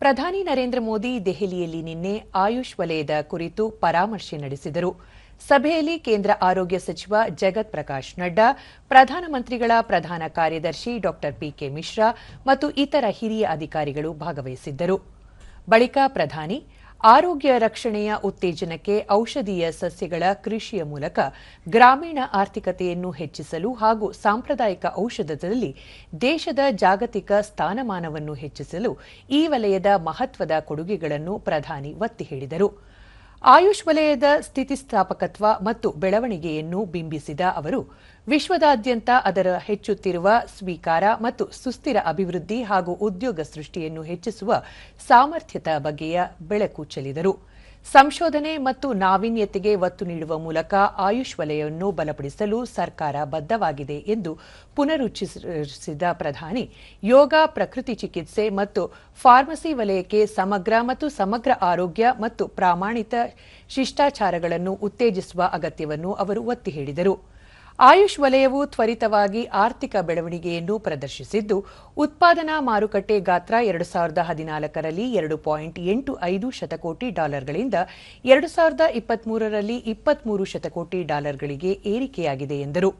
ಪ್ರಧಾನಿ ನರೇಂದ್ರ ಮೋದಿ ದೆಹಲಿಯಲ್ಲಿ ನಿನ್ನೆ ಆಯುಷ್ ವಲಯದ ಕುರಿತು ಪರಾಮರ್ಶೆ ನಡೆಸಿದರು. ಸಭೆಯಲ್ಲಿ ಕೇಂದ್ರ ಆರೋಗ್ಯ ಸಚಿವ ಜಗತ್ ಪ್ರಕಾಶ್ ನಡ್ಡಾ, ಪ್ರಧಾನಮಂತ್ರಿಗಳ ಪ್ರಧಾನ ಕಾರ್ಯದರ್ಶಿ ಡಾ ಪಿಕೆ ಮಿಶ್ರಾ ಮತ್ತು ಇತರ ಹಿರಿಯ ಅಧಿಕಾರಿಗಳು ಭಾಗವಹಿಸಿದ್ದರು. ಬಳಿಕ ಪ್ರಧಾನಿ ಆರೋಗ್ಯ ರಕ್ಷಣೆಯ ಉತ್ತೇಜನಕ್ಕೆ ಔಷಧೀಯ ಸಸ್ಯಗಳ ಕೃಷಿಯ ಮೂಲಕ ಗ್ರಾಮೀಣ ಆರ್ಥಿಕತೆಯನ್ನು ಹೆಚ್ಚಿಸಲು ಹಾಗೂ ಸಾಂಪ್ರದಾಯಿಕ ಔಷಧದಲ್ಲಿ ದೇಶದ ಜಾಗತಿಕ ಸ್ಥಾನಮಾನವನ್ನು ಹೆಚ್ಚಿಸಲು ಈ ವಲಯದ ಮಹತ್ವದ ಕೊಡುಗೆಗಳನ್ನು ಪ್ರಧಾನಿ ಒತ್ತಿ ಹೇಳಿದರು. ಆಯುಷ್ ವಲಯದ ಸ್ಥಿತಿಸ್ಥಾಪಕತ್ವ ಮತ್ತು ಬೆಳವಣಿಗೆಯನ್ನು ಬಿಂಬಿಸಿದ ಅವರು, ವಿಶ್ವದಾದ್ಯಂತ ಅದರ ಹೆಚ್ಚುತ್ತಿರುವ ಸ್ವೀಕಾರ ಮತ್ತು ಸುಸ್ಥಿರ ಅಭಿವೃದ್ಧಿ ಹಾಗೂ ಉದ್ಯೋಗ ಸೃಷ್ಟಿಯನ್ನು ಹೆಚ್ಚಿಸುವ ಸಾಮರ್ಥ್ಯದ ಬಗ್ಗೆಯ ಬೆಳಕು ಚೆಲ್ಲಿದರು. ಸಂಶೋಧನೆ ಮತ್ತು ನಾವೀನ್ಯತೆಗೆ ಒತ್ತು ನೀಡುವ ಮೂಲಕ ಆಯುಷ್ ವಲಯವನ್ನು ಬಲಪಡಿಸಲು ಸರ್ಕಾರ ಬದ್ಧವಾಗಿದೆ ಎಂದು ಪುನರುಚ್ಚರಿಸಿದ ಪ್ರಧಾನಿ, ಯೋಗ, ಪ್ರಕೃತಿ ಚಿಕಿತ್ಸೆ ಮತ್ತು ಫಾರ್ಮಸಿ ವಲಯಕ್ಕೆ ಸಮಗ್ರ ಮತ್ತು ಸಮಗ್ರ ಆರೋಗ್ಯ ಮತ್ತು ಪ್ರಾಮಾಣಿತ ಶಿಷ್ಟಾಚಾರಗಳನ್ನು ಉತ್ತೇಜಿಸುವ ಅಗತ್ಯವನ್ನು ಅವರು ಒತ್ತಿ ಹೇಳಿದರು. ಆಯುಷ್ ವಲಯವು ತ್ವರಿತವಾಗಿ ಆರ್ಥಿಕ ಬೆಳವಣಿಗೆಯನ್ನು ಪ್ರದರ್ಶಿಸಿದ್ದು, ಉತ್ಪಾದನಾ ಮಾರುಕಟ್ಟೆ ಗಾತ್ರ ಎರಡು ಸಾವಿರದ ಹದಿನಾಲ್ಕರಲ್ಲಿ ಎರಡು ಪಾಯಿಂಟ್ ಎಂಟು ಐದು ಶತಕೋಟಿ ಡಾಲರ್ಗಳಿಂದ ಎರಡು ಸಾವಿರದ ಇಪ್ಪತ್ಮೂರರಲ್ಲಿ ಇಪ್ಪತ್ಮೂರು ಶತಕೋಟಿ ಡಾಲರ್ಗಳಿಗೆ ಏರಿಕೆಯಾಗಿದೆ ಎಂದರು.